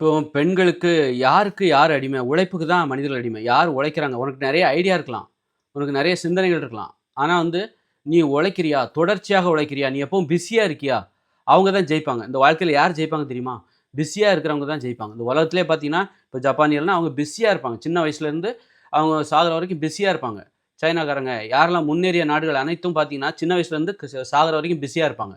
இப்போ பெண்களுக்கு யாருக்கு யார் அடிமை? உழைப்புக்கு தான் மனிதர்கள் அடிமை. யார் உழைக்கிறாங்க? உனக்கு நிறைய ஐடியா இருக்கலாம். உனக்கு நிறைய சிந்தனைகள் இருக்கலாம். ஆனால் வந்து, நீ உழைக்கிறியா? தொடர்ச்சியாக உழைக்கிறியா? நீ எப்பவும் பிஸியாக இருக்கியா? அவங்க தான் ஜெயிப்பாங்க. இந்த வாழ்க்கையில் யார் ஜெயிப்பாங்க தெரியுமா? பிஸியாக இருக்கிறவங்க தான் ஜெயிப்பாங்க. இந்த உலகத்திலே பார்த்தீங்கன்னா, இப்போ ஜப்பானியர்லாம் அவங்க பிஸியாக இருப்பாங்க. சின்ன வயசுலேருந்து அவங்க சாகிற வரைக்கும் பிஸியாக இருப்பாங்க. சைனாக்காரங்க யாரெல்லாம் முன்னேறிய நாடுகள் அனைத்தும் பார்த்தீங்கன்னா, சின்ன வயசுலேருந்து சாகிற வரைக்கும் பிஸியாக இருப்பாங்க.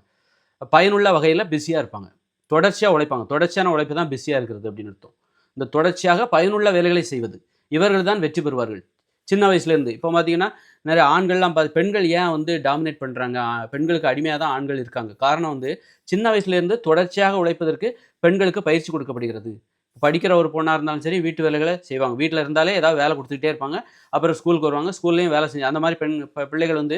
பயனுள்ள வகையில் பிஸியாக இருப்பாங்க. தொடர்ச்சியாக உழைப்பாங்க. தொடர்ச்சியான உழைப்பு தான் பிஸியாக இருக்கிறது அப்படின்னு அர்த்தம். இந்த தொடர்ச்சியாக பயனுள்ள வேலைகளை செய்வது. இவர்கள் தான் வெற்றி பெறுவார்கள். சின்ன வயசுலேருந்து. இப்போ பார்த்தீங்கன்னா, நிறைய ஆண்கள்லாம் பார்த்து பெண்கள் ஏன் வந்து டாமினேட் பண்ணுறாங்க பெண்களுக்கு அடிமையாக தான் ஆண்கள் இருக்காங்க. காரணம் வந்து, சின்ன வயசுலேருந்து தொடர்ச்சியாக உழைப்பதற்கு பெண்களுக்கு பயிற்சி கொடுக்கப்படுகிறது. படிக்கிற ஒரு பொண்ணாக இருந்தாலும் சரி, வீட்டு வேலைகளை செய்வாங்க. வீட்டில் இருந்தாலே ஏதாவது வேலை கொடுத்துக்கிட்டே இருப்பாங்க. அப்புறம் ஸ்கூலுக்கு வருவாங்க. ஸ்கூல்லையும் வேலை செஞ்சு அந்த மாதிரி பெண் பிள்ளைகள் வந்து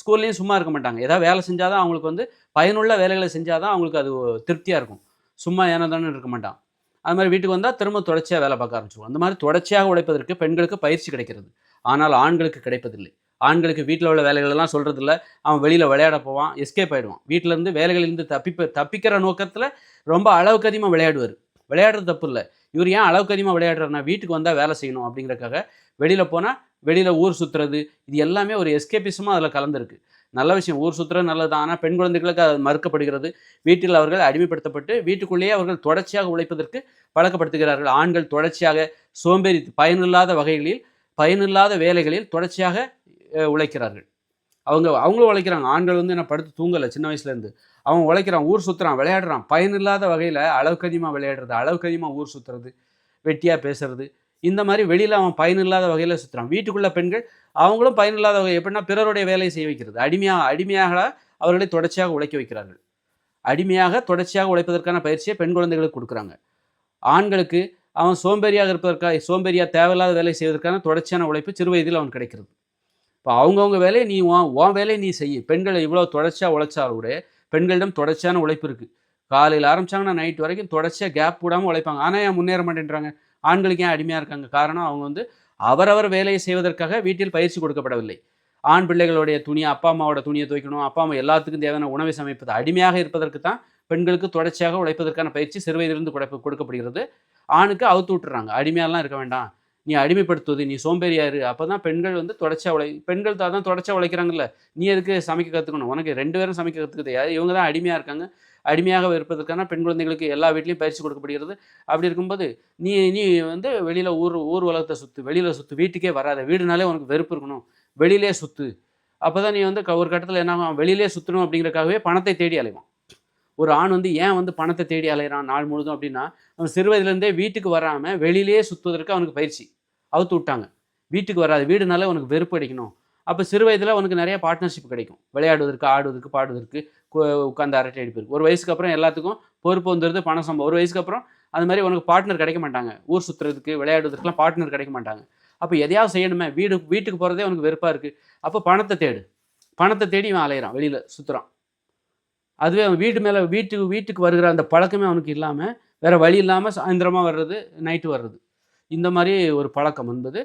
ஸ்கூல்லையும் சும்மா இருக்க மாட்டாங்க. ஏதாவது வேலை செஞ்சால் தான் அவங்களுக்கு வந்து பயனுள்ள வேலைகளை செஞ்சால் தான் அவங்களுக்கு அது திருப்தியாக இருக்கும். சும்மா ஏனதானு இருக்க மாட்டான். அது மாதிரி வீட்டுக்கு வந்தால் திரும்ப தொடர்ச்சியாக வேலை பார்க்க ஆரம்பிச்சுருவான். அந்த மாதிரி தொடர்ச்சியாக உழைப்பதற்கு பெண்களுக்கு பயிற்சி கிடைக்கிறது. ஆனால் ஆண்களுக்கு கிடைப்பதில்லை. ஆண்களுக்கு வீட்டில் உள்ள வேலைகளெல்லாம் சொல்கிறதில்ல அவன் வெளியில் விளையாட போவான். எஸ்கேப் ஆகிடுவான் வீட்டிலேருந்து வேலைகளிலிருந்து தப்பிப்ப தப்பிக்கிற நோக்கத்தில் ரொம்ப அளவுக்கு அதிகமாக விளையாடுவார் விளையாடுறது தப்பு இல்லை இவர் ஏன் அளவுக்கு அதிகமாக விளையாடுறாருனா வீட்டுக்கு வந்தால் வேலை செய்யணும் அப்படிங்கிறதுக்காக, வெளியில் போனால் வெளியில் ஊர் சுற்றுறது இது எல்லாமே ஒரு எஸ்கேபிசமாக அதில் கலந்துருக்கு நல்ல விஷயம். ஊர் சுற்றுறது நல்லது ஆனால் பெண் குழந்தைகளுக்கு அது மறுக்கப்படுகிறது. வீட்டில் அவர்கள் அடிமைப்படுத்தப்பட்டு, வீட்டுக்குள்ளேயே அவர்கள் தொடர்ச்சியாக உழைப்பதற்கு பழக்கப்படுத்துகிறார்கள். ஆண்கள் தொடர்ச்சியாக சோம்பேறி பயனில்லாத வகைகளில், பயனில்லாத வேலைகளில் தொடர்ச்சியாக உழைக்கிறார்கள். அவங்க அவங்களும் உழைக்கிறாங்க. ஆண்கள் வந்து என்ன படுத்து தூங்கலை சின்ன வயசுலேருந்து. அவன் உழைக்கிறான், ஊர் சுற்றுறான் விளையாடுறான். பயனில்லாத வகையில் அளவுக்கு அதிகமாக விளையாடுறது, அளவுக்கு அதிகமாக ஊர் சுற்றுறது வெட்டியாக பேசுறது, இந்த மாதிரி வெளியில் அவன் பயனில்லாத வகையில் சுற்றுறான் வீட்டுக்குள்ள பெண்கள் அவங்களும் பயனில்லாத வகை எப்படின்னா, பிறருடைய வேலையை செய்ய வைக்கிறது. அடிமையாக அடிமையாக அவர்களை தொடர்ச்சியாக உழைக்க வைக்கிறார்கள். அடிமையாக தொடர்ச்சியாக உழைப்பதற்கான பயிற்சியை பெண் குழந்தைகளுக்கு கொடுக்குறாங்க ஆண்களுக்கு அவன் சோம்பேறியாக இருப்பதற்காக சோம்பேறியா தேவையில்லாத வேலை செய்வதற்கான தொடர்ச்சியான உழைப்பு சிறு வயதில் அவன் கிடைக்கிறது. இப்போ அவங்கவுங்க வேலையை நீ உன் உன் வேலையை நீ செய்ய பெண்களை இவ்வளோ தொடர்ச்சியாக உழைச்சாலும் கூட, பெண்களிடம் தொடர்ச்சியான உழைப்பு இருக்குது காலையில் ஆரம்பிச்சாங்கன்னா, நைட் வரைக்கும் தொடர்ச்சியாக கேப் விடாமல் உழைப்பாங்க. ஆனால் ஏன் முன்னேற மாட்டேன்றாங்க? ஆண்களுக்கு ஏன் அடிமையாக இருக்காங்க? காரணம் அவங்க வந்து அவரவர் வேலையை செய்வதற்காக வீட்டில் பயிற்சி கொடுக்கப்படவில்லை. ஆண் பிள்ளைகளுடைய துணியை அப்பா, அம்மாவோட துணியை துவைக்கணும். அப்பா, அம்மா எல்லாத்துக்கும் தேவையான உணவை சமைப்பது. அடிமையாக இருப்பதற்கு தான் பெண்களுக்கு தொடர்ச்சியாக உழைப்பதற்கான பயிற்சி சிறுவயதிலிருந்து கொடுப்ப கொடுக்கப்படுகிறது. ஆணுக்கு அவுத்து விட்டுறாங்க. அடிமையாலாம் இருக்க வேண்டாம். நீ அடிமைப்படுத்துவது, நீ சோம்பேறியாரு அப்போ தான் பெண்கள் வந்து தொடர்ச்சியா உழை பெண்கள் தான் தொடர்ச்சியா உழைக்கிறாங்கல்ல. நீ எதுக்கு சமைக்க கற்றுக்கணும் உனக்கு ரெண்டு பேரும் சமைக்க கத்துக்க யார் இவங்க தான் அடிமையாக இருக்காங்க. அடிமையாக இருப்பதற்கான பெண் குழந்தைகளுக்கு எல்லா வீட்லேயும் பயிற்சி கொடுக்கப்படுகிறது. அப்படி இருக்கும்போது, நீ நீ வந்து வெளியில் ஊர் ஊர் உலகத்தை சுத்து. வெளியில் சுத்து. வீட்டுக்கே வராத. வீடுனாலே உனக்கு வெறுப்பு இருக்கணும். சுற்று சுத்து. அப்பதான் நீ வந்து க ஒரு கட்டத்தில் என்ன ஆகும்? சுற்றணும் அப்படிங்கிறக்காகவே பணத்தை தேடி அலைவான். ஒரு ஆண் வந்து ஏன் வந்து பணத்தை தேடி அலைகிறான் நாள் முழுதும் அப்படின்னா, அவன் சிறுவயதுலேருந்தே வீட்டுக்கு வராமல் வெளியிலேயே சுற்றுவதற்கு அவனுக்கு பயிற்சி. அவுத்து விட்டாங்க. வீட்டுக்கு வராது வீடுனால உனக்கு வெறுப்பு அடிக்கணும். அப்போ சிறு வயதில் உனக்கு நிறைய பார்ட்னர்ஷிப் கிடைக்கும். விளையாடுவதற்கு, ஆடுவதற்கு, பாடுவதற்கு, உட்காந்து அரட்டை அடிப்பதற்கு. ஒரு வயசுக்கு அப்புறம் எல்லாத்துக்கும் பொறுப்பு வந்துருது. பணம் சம்பவம் ஒரு வயசுக்கு அப்புறம் அது மாதிரி உனக்கு பார்ட்னர் கிடைக்க மாட்டாங்க. ஊர் சுற்றுறதுக்கு விளையாடுவதற்குலாம் பார்ட்னர் கிடைக்க மாட்டாங்க. அப்போ எதையாவது செய்யணுமே. வீடு வீட்டுக்கு போகிறதே உனக்கு வெறுப்பாக இருக்குது அப்போ பணத்தை தேடு. பணத்தை தேடி இவன் அலையிறான். வெளியில் சுற்றுறான் அதுவே அவன் வீட்டு மேலே வீட்டுக்கு வீட்டுக்கு வருகிற அந்த பழக்கமே அவனுக்கு இல்லாமல் வேறு வழி இல்லாமல் சாயந்தரமாக வர்றது, நைட்டு வர்றது. இந்த மாதிரி ஒரு பழக்கம் என்பது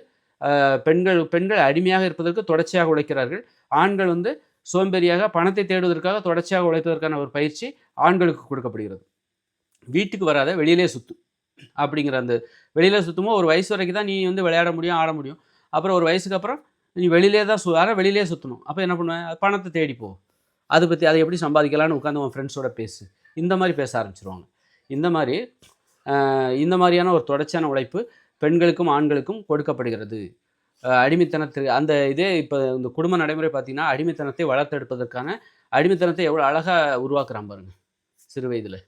பெண்கள் பெண்கள் அடிமையாக இருப்பதற்கு தொடர்ச்சியாக உழைக்கிறார்கள். ஆண்கள் வந்து சோம்பேறியாக பணத்தை தேடுவதற்காக தொடர்ச்சியாக உழைப்பதற்கான ஒரு பயிற்சி ஆண்களுக்கு கொடுக்கப்படுகிறது. வீட்டுக்கு வராத. வெளியிலேயே சுத்து. அப்படிங்கிற அந்த வெளியில சுத்தும்போது ஒரு வயசு வரைக்கும் தான் நீ வந்து விளையாட முடியும், ஆட முடியும். அப்புறம் ஒரு வயசுக்கு அப்புறம் நீ வெளியிலே தான் சு வெளியிலே சுற்றணும் அப்போ என்ன பண்ணுவேன் பணத்தை தேடி போ. பற்றி அதை எப்படி சம்பாதிக்கலாம்னு உட்காந்து உன் ஃப்ரெண்ட்ஸோட பேசு. இந்த மாதிரி பேச ஆரம்பிச்சிருவாங்க இந்த மாதிரி இந்த மாதிரியான ஒரு தொடர்ச்சியான உழைப்பு பெண்களுக்கும், ஆண்களுக்கும் கொடுக்கப்படுகிறது. அடிமைத்தனத்திற்கு அந்த இதே இப்போ இந்த குடும்ப நடைமுறை பார்த்தீங்கன்னா, அடிமைத்தனத்தை வளர்த்தெடுப்பதற்கான அடிமைத்தனத்தை எவ்வளோ அழகாக உருவாக்குறான் பாருங்க. சிறு வயதில்